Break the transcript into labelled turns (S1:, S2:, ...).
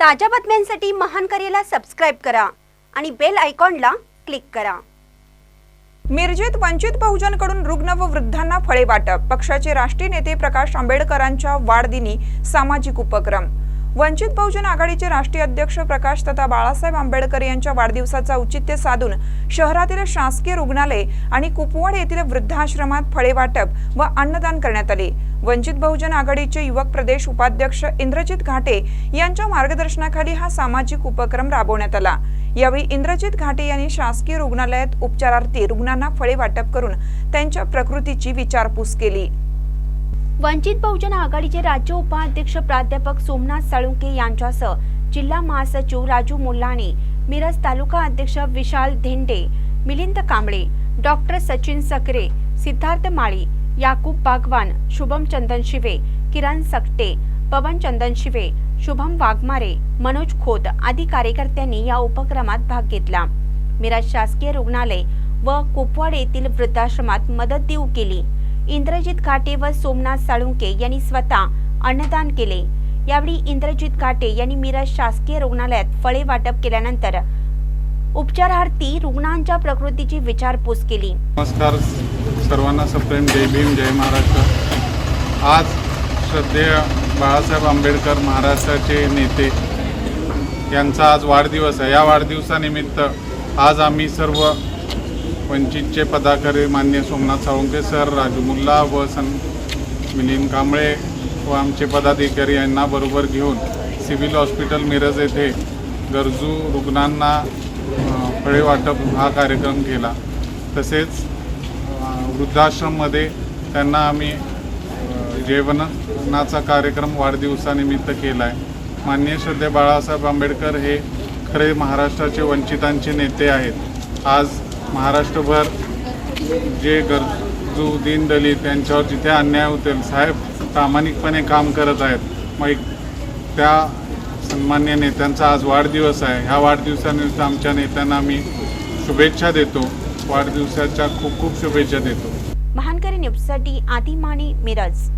S1: ताज्या बातम्यांसाठी महान करेला सबस्क्राईब करा आणि बेल आयकॉनला क्लिक करा.
S2: मिरजेत वंचित बहुजनकडून रुग्ण व वृद्धांना फळे वाटप. पक्षाचे राष्ट्रीय नेते प्रकाश आंबेडकरांच्या वाढदिनी सामाजिक उपक्रम. वंचित बहुजन आघाडीचे राष्ट्रीय अध्यक्ष प्रकाश तथा बाळासाहेब आंबेडकर यांच्या वाढदिवसाचा औचित्य साधून शहरातील शासकीय रुग्णालय आणि कुपवाड येथील वृद्धाश्रमात फळे वाटप व अन्नदान करण्यात आले. वंचित बहुजन आघाडीचे युवक प्रदेश उपाध्यक्ष इंद्रजित घाटे यांच्या मार्गदर्शनाखाली हा सामाजिक उपक्रम राबवण्यात आला. यावेळी इंद्रजित घाटे यांनी शासकीय रुग्णालयात उपचारार्थी रुग्णांना फळे वाटप करून त्यांच्या प्रकृतीची विचारपूस केली.
S1: वंचित बहुजन आघाडीचे राज्य उपाध्यक्ष प्राध्यापक सोमनाथ साळुंके यांच्यासह जिल्हा महासचिव राजू मुल्लाणे मिरज तालुका अध्यक्ष विशाल धेंडे मिलिंद कांबळे डॉक्टर सचिन सकरे सिद्धार्थ माळी याकूब बागवान शुभम चंदन शिवे किरण सकटे पवन चंदन शिवे शुभम वाघमारे मनोज खोत आदी कार्यकर्त्यांनी या उपक्रमात भाग घेतला. मिरज शासकीय रुग्णालय व कुपवाड येथील वृद्धाश्रमात मदत देऊ केली. इंद्रजित काटे व सोमनाथ साळुंके यांनी स्वतः अन्नदान केले. यावेळी इंद्रजित काटे यांनी मिरज शासकीय रुग्णालयात फळे वाटप केल्यानंतर उपचारार्थी रुग्णांच्या प्रकृतीची विचारपूस केली.
S3: नमस्कार सर्वांना सप्रेम जय भीम जय महाराष्ट्र. आज श्रद्धेय बाळासाहेब आंबेडकर महाराष्ट्राचे नेते यांचा आज वाढदिवस आहे. या वाढदिवसानिमित्त आज आम्ही सर्व वंचितचे पदाधिकारी मान्य सोमनाथ साळुंके सर राजमुल्ला व सन मिलिंद कांबळे व आमचे पदाधिकारी यांना बरोबर घेऊन सिव्हिल हॉस्पिटल मिरज येथे गरजू रुग्णांना फळे वाटप हा कार्यक्रम केला. तसेच वृद्धाश्रममध्ये त्यांना आम्ही जेवणाचा कार्यक्रम वाढदिवसानिमित्त केला आहे मान्य श्रद्धे बाळासाहेब आंबेडकर हे खरे महाराष्ट्राचे वंचितांचे नेते आहेत. आज महाराष्ट्रभर जे गरजू दीनदलित यांच्यावर जिथे अन्याय होतील साहेब प्रामाणिकपणे काम करत आहेत. मग त्या सन्मान्य नेत्यांचा आज वाढदिवस आहे. ह्या वाढदिवसानिमित्त आमच्या नेत्यांना मी शुभेच्छा देतो. वाढदिवसाच्या खूप खूप शुभेच्छा देतो.
S1: महानकरी न्यूजसाठी आदी माने मिरज.